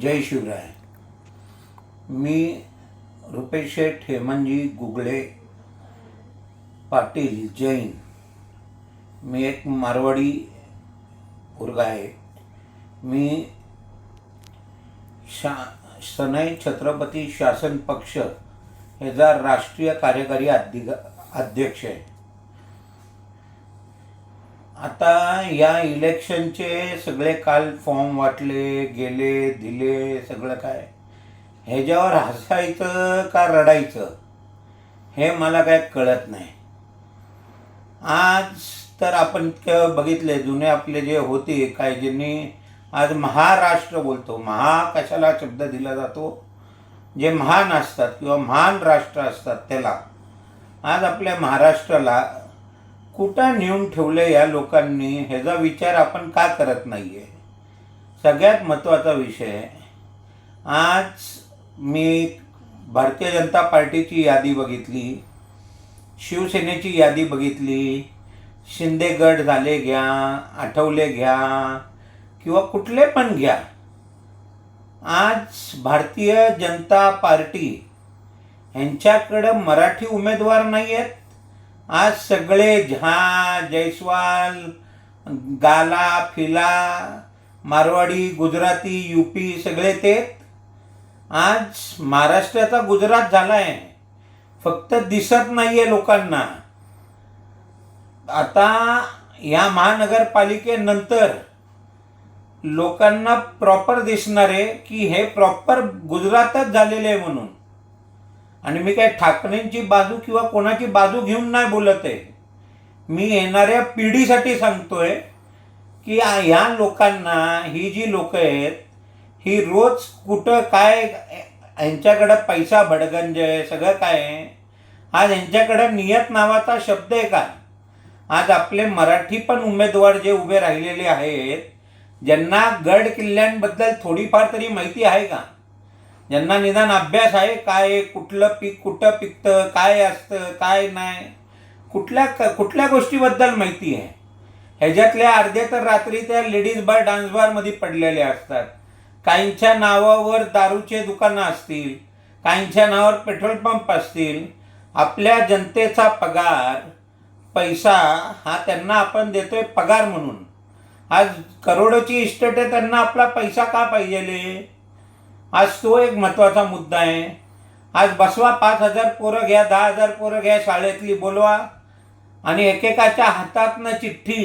जय शिवराय. मी रुपेश शेठ हेमनजी गुगळे पाटील जैन मी एक मारवाडी पोरगा आहे. मी शा सनई छत्रपती शासन पक्ष याचा राष्ट्रीय कार्यकारी अधिक अध्यक्ष आहे. आता या इलेक्शनचे सगळे काल फॉर्म वाटले गेले दिले सगळं काय. ह्याच्यावर हसायचं का रडायचं हे मला काय कळत नाही. आज तर आपण बघितले जुने आपले जे होते काय ज्यांनी आज महाराष्ट्र बोलतो. महा कशाला शब्द दिला जातो? जे महान असतात किंवा महान राष्ट्र असतात त्याला. आज आपल्या महाराष्ट्राला कुठं नेऊन ठेवलं या लोकांनी? ह्याचा विचार आपण का करत नाही आहे सगळ्यात महत्त्वाचा विषय आज मी भारतीय जनता पार्टीची यादी बघितली शिवसेनेची यादी बघितली शिंदेगड झाले घ्या आठवले घ्या किंवा कुठले पण घ्या. आज भारतीय जनता पार्टी यांच्याकडं मराठी उमेदवार नाही आहेत आज सगळे झा जयस्वाल गाला फिला मारवाडी गुजराती यूपी सगळे ते आज महाराष्ट्राचा गुजरात झाला आहे फक्त दिसत नाही आहे लोकांना. आता या महानगरपालिकेनंतर लोकांना प्रॉपर दिसणार आहे की हे प्रॉपर गुजरातच झालेले आहे म्हणून. आणि मी काय ठाकरेंची बाजू किंवा कोणाची बाजू घेऊन नाही बोलत आहे. मी येणाऱ्या पिढीसाठी सांगतोय की ह्या लोकांना ही जी लोक आहेत ही रोज कुठं काय यांच्याकडं पैसा भडगंज आहे सगळं काय आहे आज यांच्याकडं नियत नावाचा शब्द आहे का? आज आपले मराठी पण उमेदवार जे उभे राहिलेले आहेत ज्यांना गड किल्ल्यांबद्दल थोडीफार तरी माहिती आहे का? ज्यांना निदान अभ्यास आहे काय कुठलं पीक कुठं पिकतं काय असतं काय नाही. कुठल्या कुठल्या गोष्टीबद्दल माहिती आहे? ह्याच्यातल्या अर्धे तर रात्री त्या लेडीज बार डान्स बारमध्ये पडलेले असतात. काहींच्या नावावर दारूचे दुकानं असतील काहींच्या नावावर पेट्रोल पंप असतील. आपल्या जनतेचा पगार पैसा हा त्यांना आपण देतोय पगार म्हणून. आज करोडोची इस्टेट आहे त्यांना आपला पैसा का पाहिजे आज तो एक महत्त्वाचा मुद्दा आहे. आज बसवा पाच हजार पोरं घ्या दहा हजार पोरं घ्या शाळेतली बोलवा. आणि एकेकाच्या हातातनं चिठ्ठी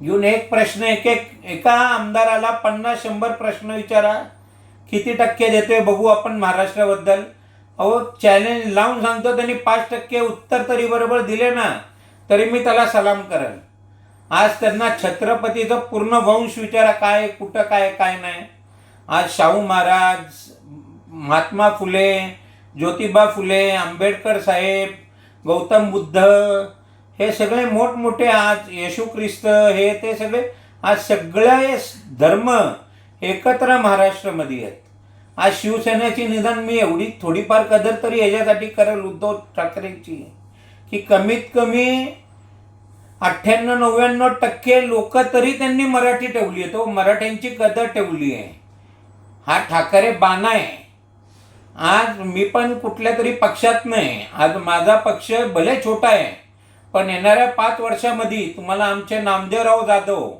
घेऊन एक प्रश्न एक एक एका आमदाराला पन्नास शंभर प्रश्न विचारा. किती टक्के देतोय बघू आपण महाराष्ट्राबद्दल. अहो चॅलेंज लावून सांगतो त्यांनी पाच टक्के उत्तर तरी बरोबर दिले ना तरी मी त्याला सलाम करेन आज त्यांना छत्रपतीचं पूर्ण वंश विचारा काय कुठं काय काय नाही. आज शाहू महाराज महात्मा फुले ज्योतिबा फुले आंबेडकर साहेब गौतम बुद्ध हे सगळे मोठमोठे आज येशू ख्रिस्त हे ते सगळे आज सगळे धर्म एकत्र महाराष्ट्रामध्ये आहेत. आज शिवसेनेची निदान मी एवढी थोडीफार कदर तरी याच्यासाठी करेल उद्धव ठाकरेंची. की कमीत कमी अठ्ठ्याण्णव नव्याण्णव टक्के लोक तरी त्यांनी मराठी ठेवली आहे तो हो, मराठ्यांची कदर ठेवली आहे. हा ठाकरे बाणा आहे. आज मी पण कुठल्या तरी पक्षात नाही. आज माझा पक्ष भले छोटा आहे पण येणाऱ्या पाच वर्षामध्ये तुम्हाला आमचे नामदेवराव जाधव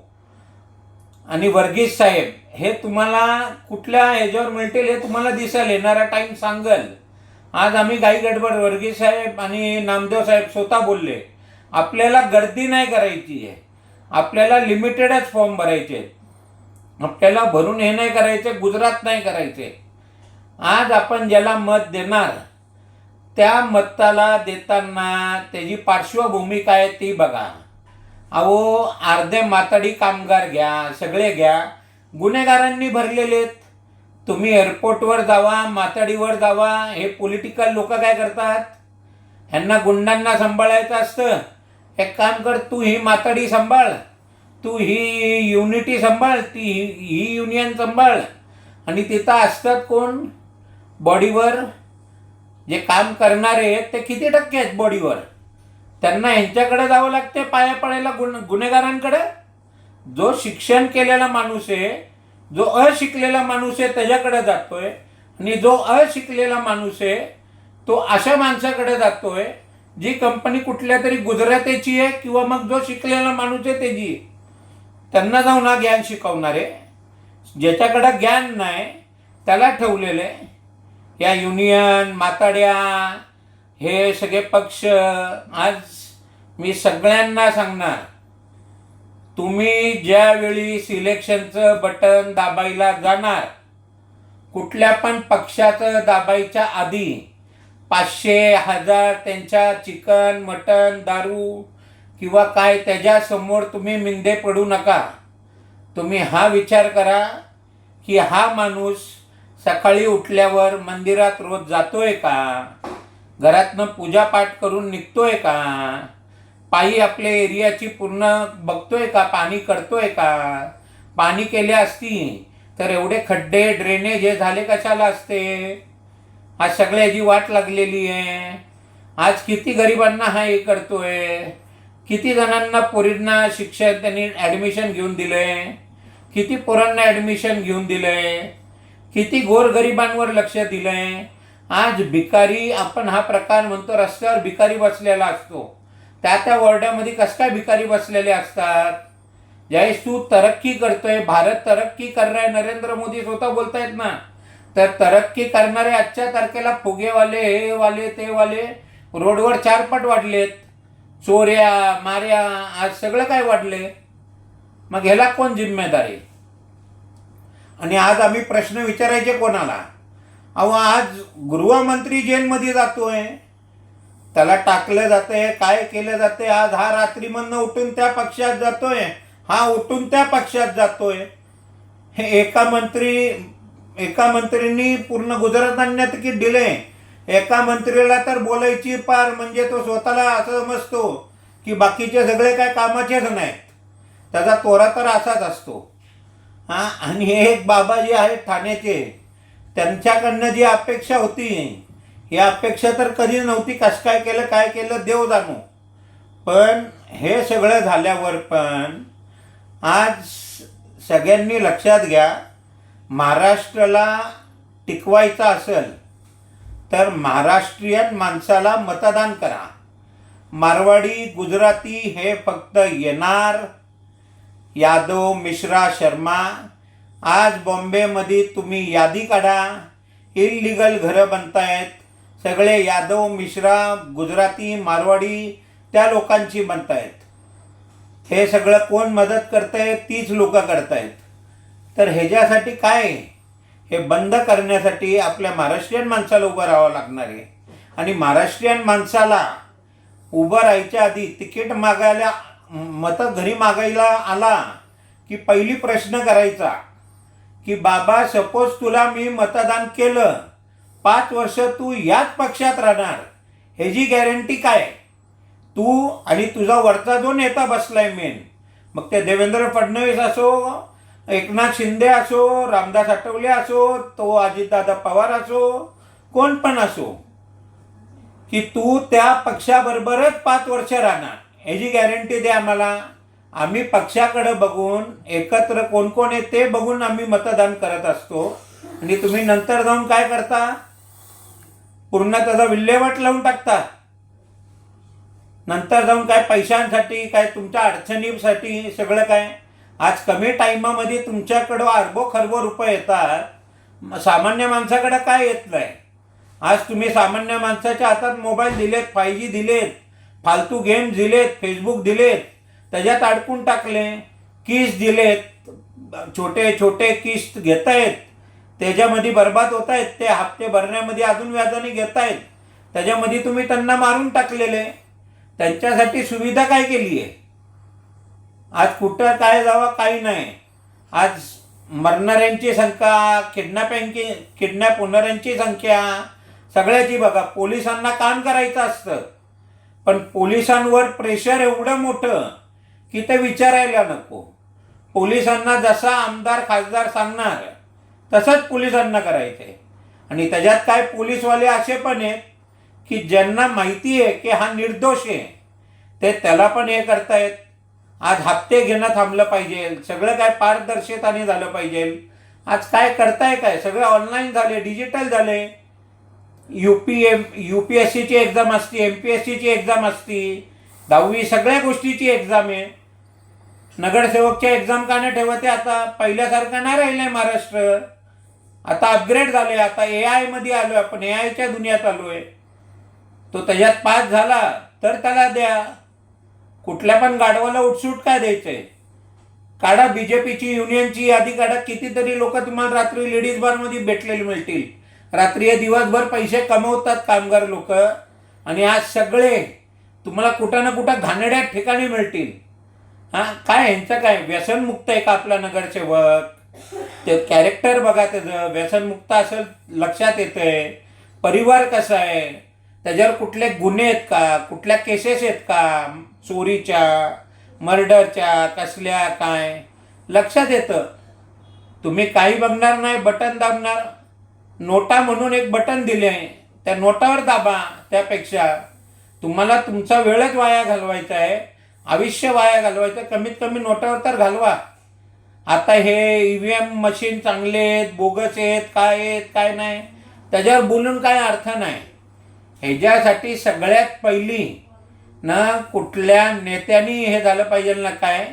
आणि वर्गीस साहेब हे तुम्हाला कुठल्या ह्याच्यावर मिळतील हे तुम्हाला दिसेल येणारा टाईम सांगल. आज आम्ही गाई गडबड वर्गीस साहेब आणि नामदेव साहेब स्वतः बोलले आपल्याला गर्दी नाही करायची आहे. आपल्याला लिमिटेडच फॉर्म भरायचे आहेत. आपल्याला भरून हे नाही करायचे गुजरात नाही करायचे. आज आपण ज्याला मत देणार त्या मताला देताना त्याची पार्श्वभूमी काय आहे ती बघा. अहो अर्धे माताडी कामगार घ्या सगळे घ्या. गुन्हेगारांनी भरलेले आहेत. तुम्ही एअरपोर्टवर जावा माताडीवर जावा हे पॉलिटिकल लोक काय करतात? ह्यांना गुंडांना सांभाळायचं असतं. एक काम कर तू ही माताडी सांभाळ. तू ही युनिटी सांभाळ ती ही- युनियन सांभाळ. आणि तिथं असतात कोण? बॉडीवर जे काम करणारे आहेत ते किती टक्के आहेत बॉडीवर त्यांना ह्यांच्याकडे जावं लागते पाया पडायला गुन गुन्हेगारांकडे? जो शिक्षण केलेला माणूस आहे जो अशिकलेला माणूस आहे त्याच्याकडे जातोय. आणि जो अशिकलेला माणूस आहे तो अशा माणसाकडे जातोय जी कंपनी कुठल्या तरी गुजरातेची आहे किंवा मग जो शिकलेला माणूस आहे त्याची आहे. त्यांना जाऊन हा ज्ञान शिकवणारे. ज्याच्याकडं ज्ञान नाही त्याला ठेवलेले. या युनियन माताड्या हे सगळे पक्ष आज मी सगळ्यांना सांगणार. तुम्ही ज्यावेळी सिलेक्शनचं बटन दाबायला जाणार कुठल्या पण पक्षाचं दाबायच्या आधी पाचशे हजार त्यांच्या चिकन मटन दारू किंवा काय त्याच्यासमोर तुम्ही मिंदे पडू नका. तुम्ही हा विचार करा की हा माणूस सकाळी उठल्यावर मंदिरात रोज जातोय का? घरातनं पूजापाठ करून निघतोय का? पायी आपल्या एरियाची पूर्ण बघतोय का? पाणी करतोय का? पाणी केले असती तर एवढे खड्डे ड्रेनेज हे झाले कशाला असते? आज सगळ्याची वाट लागलेली आहे. आज किती गरिबांना हा हे करतोय? किती जणांना पोरींना शिक्षा त्यांनी ॲडमिशन घेऊन दिलंय? किती पोरांना ॲडमिशन घेऊन दिलंय? किती गोरगरिबांवर लक्ष दिलंय? आज भिकारी आपण हा प्रकार म्हणतो रस्त्यावर भिकारी बसलेला असतो. त्या त्या वॉर्डामध्ये कस काय भिकारी बसलेले असतात? ज्यावेळेस तू तरक्की करतोय भारत तरक्की करणार नरेंद्र मोदी स्वतः बोलतायत ना तर तरक्की करणारे आजच्या तारखेला फुगेवाले हे वाले ते वाले रोडवर चारपट वाढलेत. चोऱ्या माऱ्या आज सगळं काय वाढले मग ह्याला कोण जिम्मेदारी आणि आज आम्ही प्रश्न विचारायचे कोणाला? अहो आज गृहमंत्री जेलमध्ये जातोय. त्याला टाकलं जातंय काय केलं जातंय? आज हा रात्रीमधनं उठून त्या पक्षात जातोय. हा उठून त्या पक्षात जातोय. हे एका मंत्री एका मंत्रींनी पूर्ण गुजरात आणण्यात तिकीट दिले एका मंत्रीला तर बोलायची पार म्हणजे तो स्वतःला असं समजतो की बाकीचे सगळे काय कामाचेच नाहीत. त्याचा तोरा तर असाच असतो. हां आणि हे एक बाबा जे आहेत ठाण्याचे त्यांच्याकडनं जी अपेक्षा होती ही अपेक्षा तर कधी नव्हती कसं काय केलं काय केलं देव जाणो. पण हे सगळं झाल्यावर पण आज सगळ्यांनी लक्षात घ्या महाराष्ट्राला टिकवायचं असेल तर महाराष्ट्रीयन माणसाला मतदान करा. मारवाडी गुजराती हे फक्त येणार. यादव मिश्रा शर्मा आज बॉम्बेमध्ये तुम्ही यादी काढा. इलिगल घरं बनतायत. सगळे यादव मिश्रा गुजराती मारवाडी त्या लोकांची बनतायत. हे सगळं कोण मदत करतंय? तीच लोक करतायत. तर ह्याच्यासाठी काय? हे बंद करण्यासाठी आपल्या महाराष्ट्रीयन माणसाला उभं राहावं लागणार आहे. आणि महाराष्ट्रीयन माणसाला उभं राहायच्या आधी तिकीट मागायला मतं घरी मागायला आला की पहिली प्रश्न करायचा की बाबा सपोज तुला मी मतदान केलं पाच वर्ष तू याच पक्षात राहणार ह्याची गॅरंटी काय? तू आणि तुझा वरचा जो नेता बसलाय मेन मग ते देवेंद्र फडणवीस असो एकनाथ शिंदे असो रामदास आठवले असो तो अजितदादा पवार असो कोण पण असो की तू त्या पक्षाबरोबरच पाच वर्ष राहणार. ह्याची गॅरंटी दे आम्हाला. आम्ही पक्षाकडं बघून एकत्र कोण कोण आहे ते बघून आम्ही मतदान करत असतो. आणि तुम्ही नंतर जाऊन काय करता? पूर्ण त्याचा विल्हेवाट लावून टाकता. नंतर जाऊन काय पैशांसाठी काय तुमच्या अडचणीसाठी सगळं काय? आज कमी टाईमामध्ये तुमच्याकडं अर्बो खरबो रुपये येतात. सामान्य माणसाकडं काय येत नाही. आज तुम्ही सामान्य माणसाच्या हातात मोबाईल दिलेत फाय जी दिलेत फालतू गेम दिलेत फेसबुक दिलेत त्याच्यात अडकून टाकले किस दिलेत छोटे छोटे किस्त घेत आहेत त्याच्यामध्ये बर्बाद होत आहेत ते हप्ते भरण्यामध्ये अजून व्याजाने घेत आहेत त्याच्यामध्ये तुम्ही त्यांना मारून टाकलेले. त्यांच्यासाठी सुविधा काय केली आहे आज कुठं काय जावा काही नाही. आज मरणाऱ्यांची संख्या किडनॅपिंगची किडनॅप होणाऱ्यांची संख्या सगळ्याची बघा. पोलिसांना काम करायचं असतं. पण पोलिसांवर प्रेशर एवढं मोठं की ते विचारायला नको. पोलिसांना जसा आमदार खासदार सांगणार तसंच पोलिसांना करायचे आणि त्याच्यात काय पोलीसवाले असे पण आहेत की ज्यांना माहिती आहे की हा निर्दोष आहे ते त्याला पण हे करतायत. आज हप्ते घेणं थांबलं पाहिजे. सगळं काय पारदर्शकताने झालं पाहिजे. आज काय करताय काय? सगळं ऑनलाईन झाले डिजिटल झाले. U P M U P S सीची एक्झाम असते एम पी एस सीची एक्झाम असती. दहावी सगळ्या गोष्टीची एक्झाम आहे. नगरसेवकच्या एक्झाम का नाही ठेवते आता. पहिल्यासारखं नाही राहिलं आहे महाराष्ट्र. आता अपग्रेड झाले आता ए आयमध्ये आलो आपण. ए आयच्या दुनियात आलो आहे तो त्याच्यात पास झाला तर त्याला द्या. कुठल्या पण गाढवाला उठसूट काय द्यायचंय? काढा बीजेपीची युनियनची यादी काढा. कितीतरी लोक तुम्हाला रात्री लेडीज बारमध्ये भेटलेली मिळतील. रात्री दिवसभर पैसे कमवतात कामगार लोक. आणि आज सगळे तुम्हाला कुठं ना कुठं घाणेड्या ठिकाणी मिळतील. हां? काय ह्यांचं काय? व्यसनमुक्त आहे का आपला नगरसेवक? ते कॅरेक्टर बघा त्याचं. व्यसनमुक्त असेल लक्षात येतंय. परिवार कसा आहे? त्याच्यावर कुठले गुन्हे आहेत का? कुठल्या केसेस आहेत का? चोरीच्या मर्डरच्या कसल्या काय? लक्षात येतं. तुम्ही काही बघणार नाही बटन दाबणार. नोटा म्हणून एक बटन दिले आहे. त्या नोटावर दाबा. त्यापेक्षा तुम्हाला तुमचा वेळच वाया घालवायचा आहे. आयुष्य वाया घालवायचं कमीत कमी नोटावर तर घालवा. आता हे ई व्ही एम मशीन चांगले आहेत बोगस आहेत काय आहेत काय नाही. त्याच्यावर बोलून काय अर्थ नाही. ह्याच्यासाठी सगळ्यात पहिली ना कुठल्या नेत्यांनी हे झालं पाहिजे ना काय?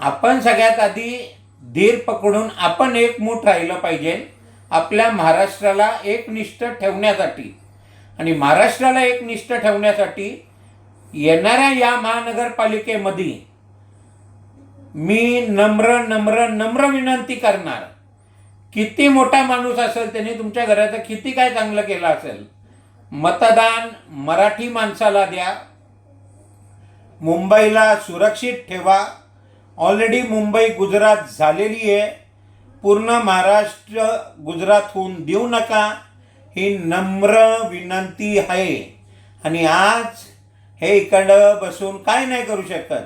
आपण सगळ्यात आधी धीर पकडून आपण एकमूठ राहिलं पाहिजे आपल्या महाराष्ट्राला एकनिष्ठ ठेवण्यासाठी. आणि महाराष्ट्राला एकनिष्ठ ठेवण्यासाठी येणाऱ्या या महानगरपालिकेमध्ये मी नम्र नम्र नम्र विनंती करणार. किती मोठा माणूस असेल त्याने तुमच्या घराचं किती काय चांगलं केलं असेल? मतदान मराठी माणसाला द्या. मुंबईला सुरक्षित ठेवा. ऑलरेडी मुंबई गुजरात झालेली आहे. पूर्ण महाराष्ट्र गुजरातहून देऊ नका. ही नम्र विनंती आहे. आणि आज हे इकडं बसून काय नाही करू शकत.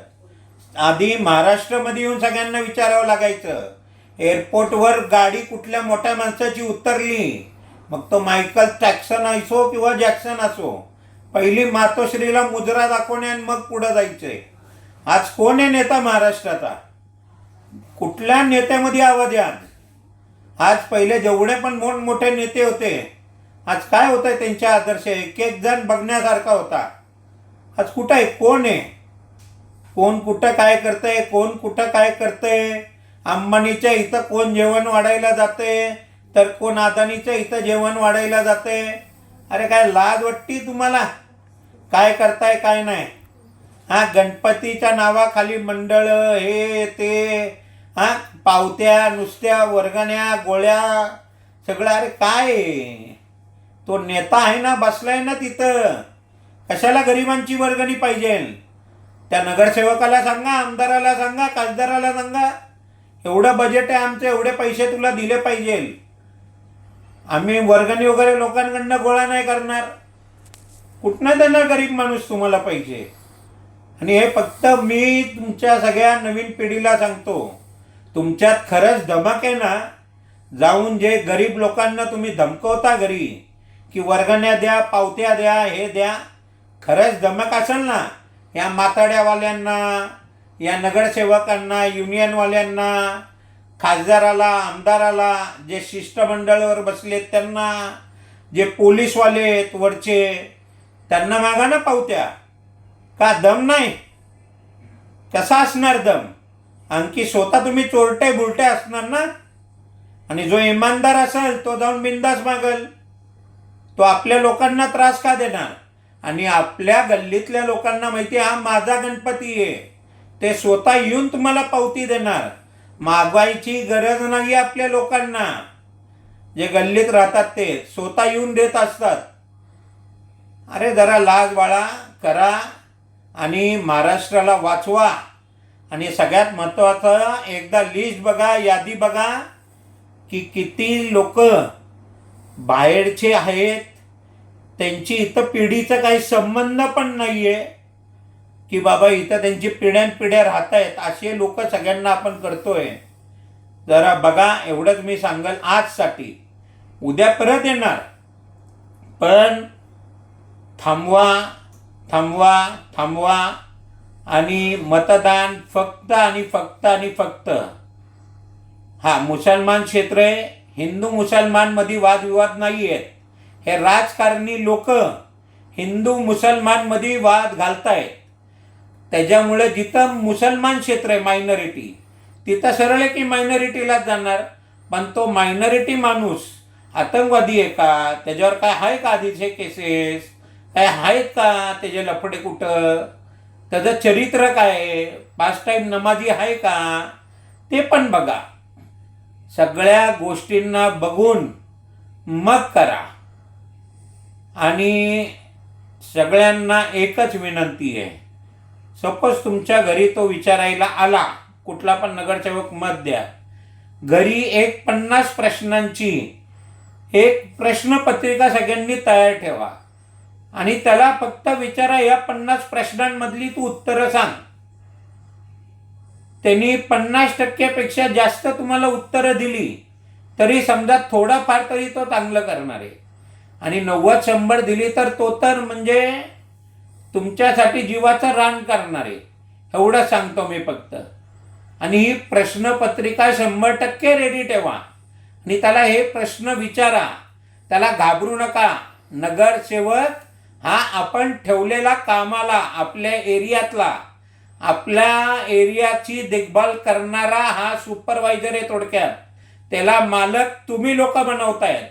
आधी महाराष्ट्रामध्ये येऊन सगळ्यांना विचारावं लागायचं. एअरपोर्टवर गाडी कुठल्या मोठ्या माणसाची उतरली? मग तो मायकल टॅक्सन असो किंवा जॅक्सन असो. पहिली मातोश्रीला मुजरा दाखवणे आणि मग पुढं जायचंय. आज कोण आहे नेता महाराष्ट्राचा? कुठल्या नेत्यामध्ये आवाज आहे आज? आज पहिले जेवढे पण मोठमोठे नेते होते आज काय होतंय त्यांच्या आदर्श? एक एक जण बघण्यासारखा होता. आज कुठं आहे? कोण आहे? कोण कुठं काय करतंय? कोण कुठं काय करतंय? अंबानीच्या इथं कोण जेवण वाढायला जाते तर कोण अदानीच्या इथं जेवण वाढायला जाते अरे काय लाज वाटती तुम्हाला? काय करताय काय नाही. हा गणपतीच्या नावाखाली मंडळ हे ते हा पावत्या नुसत्या वर्गण्या गोळ्या सगळं अरे काय? तो नेता आहे ना बसलाय ना तिथं. कशाला गरिबांची वर्गणी पाहिजे? त्या नगरसेवकाला सांगा आमदाराला सांगा खासदाराला सांगा. एवढं बजेट आहे आमचं एवढे पैसे तुला दिले पाहिजे. आम्ही वर्गणी वगैरे लोकांकडनं गोळा नाही करणार. कुठनं देणार गरीब माणूस तुम्हाला पाहिजे आणि हे फक्त मी तुमच्या सगळ्या नवीन पिढीला सांगतो तुमच्यात खरंच धमक आहे ना? जाऊन जे गरीब लोकांना तुम्ही धमकवता घरी की वर्गण्या द्या पावत्या द्या हे द्या खरंच धमक असेल ना? या माताड्यावाल्यांना या नगरसेवकांना युनियनवाल्यांना खासदाराला आमदाराला जे शिष्टमंडळावर बसलेत त्यांना जे पोलीसवाले आहेत वरचे त्यांना मागा ना पावत्या. का दम नाही? कसा असणार दम? आणखी स्वतः तुम्ही चोरटे बुलटे असणार ना? आणि जो इमानदार असेल तो जाऊन बिंदास मागल. तो आपल्या लोकांना त्रास का देणार? आणि आपल्या गल्लीतल्या लोकांना माहिती हा माझा गणपती आहे. ते स्वतः येऊन तुम्हाला पावती देणार. मागवायची गरज नाही आपल्या लोकांना. जे गल्लीत राहतात ते स्वतः येऊन देत असतात. अरे जरा लाज बाळा करा आणि महाराष्ट्राला वाचवा. आणि सगळ्यात महत्त्वाचं एकदा लिस्ट बघा यादी बघा की किती लोक बाहेरचे आहेत. त्यांची इथं पिढीचा काही संबंध पण नाही आहे की बाबा इथं त्यांची पिढ्यानपिढ्या राहत आहेत असे लोक सगळ्यांना आपण करतोय. जरा बघा एवढंच मी सांगेल आजसाठी. उद्या परत येणार. पण थांबवा थांबवा थांबवा आणि मतदान फक्त आणि फक्त आणि फक्त. हा मुसलमान क्षेत्र आहे. हिंदू मुसलमानमध्ये वादविवाद नाही आहेत हे राजकारणी लोक हिंदू मुसलमानमध्ये वाद घालतायत. त्याच्यामुळे जिथं मुसलमान क्षेत्र आहे मायनॉरिटी तिथं सरळ आहे की मायनॉरिटीलाच जाणार? पण तो मायनॉरिटी माणूस आतंकवादी आहे का? त्याच्यावर काय आहे का आधीचे केसेस आहेत का? त्याचे लफडे कुठं? त्याचं चरित्र काय पाच टाईम नमाजी आहे का? ते पण बघा. सगळ्या गोष्टींना बघून मग करा. आणि सगळ्यांना एकच विनंती आहे. सपोज तुमच्या घरी तो विचारायला आला कुठला पण नगरसेवक मत द्या. घरी एक पन्नास प्रश्नांची एक प्रश्नपत्रिका सगळ्यांनी तयार ठेवा. आणि त्याला फक्त विचारा या पन्नास प्रश्नांमधली तू उत्तरं सांग. त्यांनी पन्नास टक्क्यापेक्षा जास्त तुम्हाला उत्तरं दिली. तरी समजा थोडाफार तरी तो चांगलं करणार आहे. आणि नव्वद शंभर दिली तर तो तर म्हणजे तुमच्यासाठी जीवाचं रान करणार आहे. एवढं सांगतो मी फक्त. आणि ही प्रश्नपत्रिका शंभर टक्के रेडी ठेवा. आणि त्याला हे प्रश्न विचारा. त्याला घाबरू नका. नगरसेवक हा आपण ठेवलेला कामाला आपल्या एरियातला आपल्या एरियाची देखभाल करणारा हा सुपरवायझर आहे थोडक्यात. त्याला मालक तुम्ही लोक बनवतायत.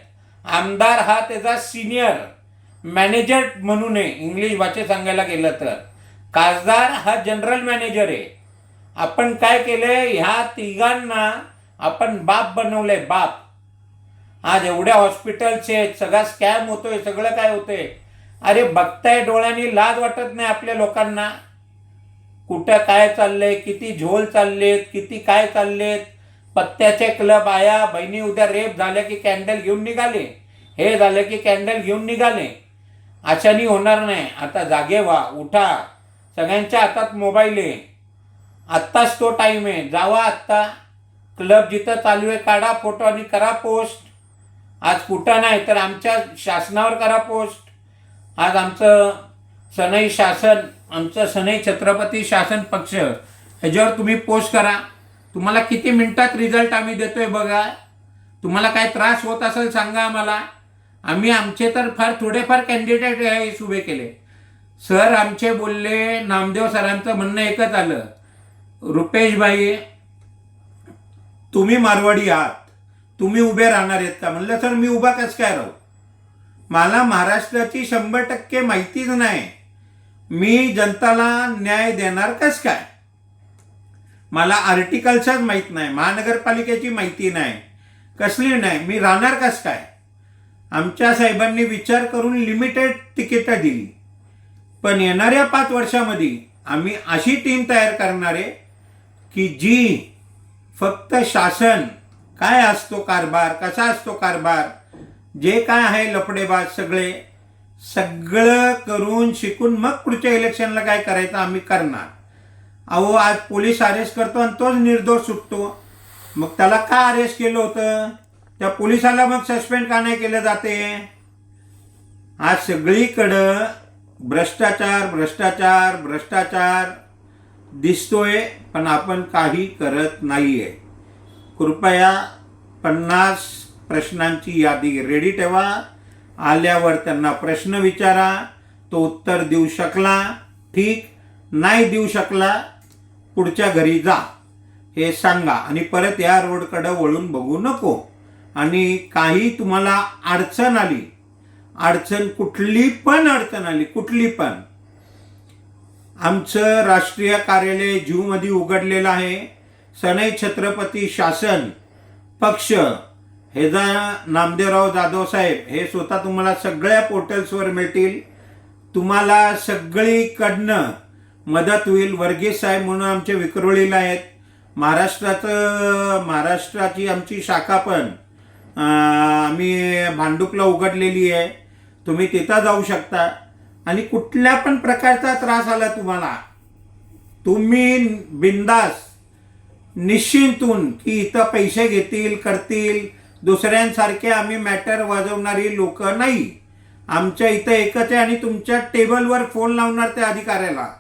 आमदार हा त्याचा सिनियर मॅनेजर म्हणून आहे. इंग्लिश भाषेत सांगायला गेलं तर. खासदार हा जनरल मॅनेजर आहे. आपण काय केलंय? ह्या तिघांना आपण बाप बनवलंय बाप. आज एवढ्या हॉस्पिटलचे आहेत सगळा स्कॅम होतोय सगळं काय होतंय? अरे बघताय डोळ्यांनी लाज वाटत नाही आपल्या लोकांना. कुठं काय चाललंय किती झोल चाललेत किती काय चाललेत. पत्त्याचे क्लब आया बहिणी उद्या रेप झाल्या की कॅन्डल घेऊन निघाले. हे झालं की कॅन्डल घेऊन निघाले. अशानी होणार नाही. आता जागे व्हा उठा. सगळ्यांच्या हातात मोबाईल आहे. आत्ताच तो टाईम आहे. जावा आत्ता. क्लब जिथं चालू आहे काढा फोटो आणि करा पोस्ट. आज कुठं नाही तर आमच्या शासनावर करा पोस्ट. आज आमचं सनई शासन आमचं सनई छत्रपती शासन पक्ष ह्याच्यावर तुम्ही पोस्ट करा. तुम्हाला किती मिनिटात रिझल्ट आम्ही देतोय बघा. तुम्हाला काय त्रास होत असेल सांगा आम्हाला. आम्ही आमचे तर फार थोडेफार कॅन्डिडेट उभे केले. सर आमचे बोलले नामदेव सरांचं म्हणणं एकच आलं. रुपेशबाई तुम्ही मारवाडी आहात. तुम्ही उभे राहणार आहेत का? म्हणलं सर मी उभा कसं काय राहू? मला महाराष्ट्राची शंभर टक्के माहितीच नाही. मी जनताला न्याय देणार कस काय? मला आर्टिकल्सच माहीत नाही महानगरपालिकेची माहिती नाही कसली नाही मी राहणार कस काय? आमच्या साहेबांनी विचार करून लिमिटेड तिकीटं दिली. पण येणाऱ्या पाच वर्षामध्ये आम्ही अशी टीम तयार करणार आहे की जी फक्त शासन काय असतो कारभार कसा असतो कारभार? जे काय आहे लफडेबाज सगळे सगळं करून शिकून मग पुढच्या इलेक्शनला काय करायचं आम्ही करणार. अहो आज पोलीस अरेस्ट करतो आणि तोच निर्दोष सुटतो. मग त्याला का अरेस्ट केलं होतं? त्या पोलिसाला मग सस्पेंड का नाही केलं जाते? आज सगळीकडं भ्रष्टाचार भ्रष्टाचार भ्रष्टाचार दिसतोय पण आपण काही करत नाहीये. कृपया पन्नास प्रश्नांची यादी रेडी ठेवा. आल्यावर त्यांना प्रश्न विचारा. तो उत्तर देऊ शकला. ठीक. नाही देऊ शकला. पुढच्या घरी जा. हे सांगा. आणि परत या रोडकडं वळून बघू नको. आणि काही तुम्हाला अडचण आली. अडचण कुठली पण अडचण आली. कुठली पण. आमचं राष्ट्रीय कार्यालय जूमध्ये उघडलेलं आहे. सनई छत्रपती शासन पक्ष हे जा नामदेवराव जाधव साहेब हे स्वतः तुम्हाला सगळ्या पोर्टल्सवर मिळतील. तुम्हाला सगळीकडनं मदत होईल. वर्गीस साहेब म्हणून आमचे विक्रोळीला आहेत. महाराष्ट्राचं महाराष्ट्राची आमची शाखा पण आम्ही भांडुपला उघडलेली आहे. तुम्ही तिथं जाऊ शकता. आणि कुठल्या पण प्रकारचा त्रास आला तुम्हाला तुम्ही बिंदास निश्चिंतून की इथं पैसे घेतील करतील दुसऱ्यांसारखे आम्ही मॅटर वाजवणारी लोक नाही. आमच्या इथं एकच आहे आणि तुमच्या टेबलवर फोन लावणार त्या अधिकाऱ्याला.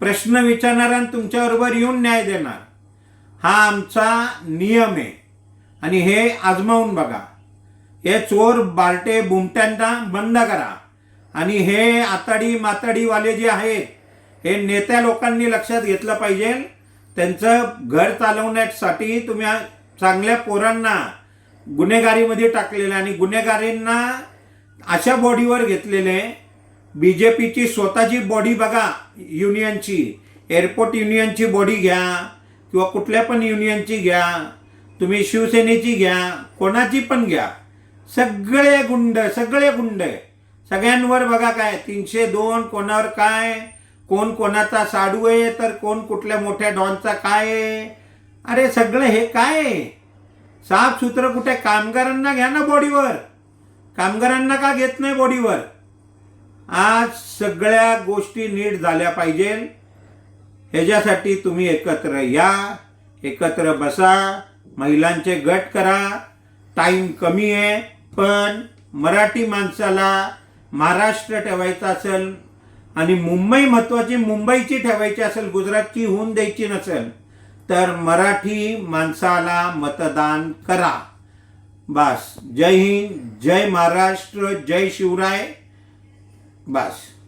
प्रश्न विचारणार आणि तुमच्याबरोबर येऊन न्याय देणार. हा आमचा नियम आहे. आणि हे आजमावून बघा. हे चोर बारटे बुमट्यांना बंद करा. आणि हे आताडी माताडीवाले जे आहेत हे नेत्या लोकांनी लक्षात घेतलं पाहिजे. त्यांचं घर चालवण्यासाठी तुम्ही चांगल्या पोरांना गुन्हेगारीमध्ये टाकलेलं आणि गुन्हेगारींना अशा बॉडीवर घेतलेले बी जे पीची स्वतःची बॉडी बघा युनियनची एअरपोर्ट युनियनची बॉडी घ्या किंवा कुठल्या पण युनियनची घ्या तुम्ही शिवसेनेची घ्या कोणाची पण घ्या. सगळे गुंड सगळे गुंड. सगळ्यांवर बघा काय तीनशे दोन कोणावर काय कोण कोणाचा साडू आहे तर कोण कुठल्या मोठ्या डॉनचा काय आहे. अरे सगळं हे काय आहे? साफ कुठे? कामगारांना घ्या ना बॉडीवर. कामगारांना का घेत नाही बॉडीवर? आज सगळ्या गोष्टी नीट झाल्या पाहिजे. ह्याच्यासाठी तुम्ही एकत्र या एकत्र बसा महिलांचे गट करा. टाईम कमी आहे पण मराठी माणसाला महाराष्ट्र ठेवायचा असेल आणि मुंबई महत्वाची मुंबईची ठेवायची असेल गुजरातची होऊन द्यायची नसेल तर मराठी माणसाला मतदान करा. बस. जय हिंद जय महाराष्ट्र जय शिवराय. बस.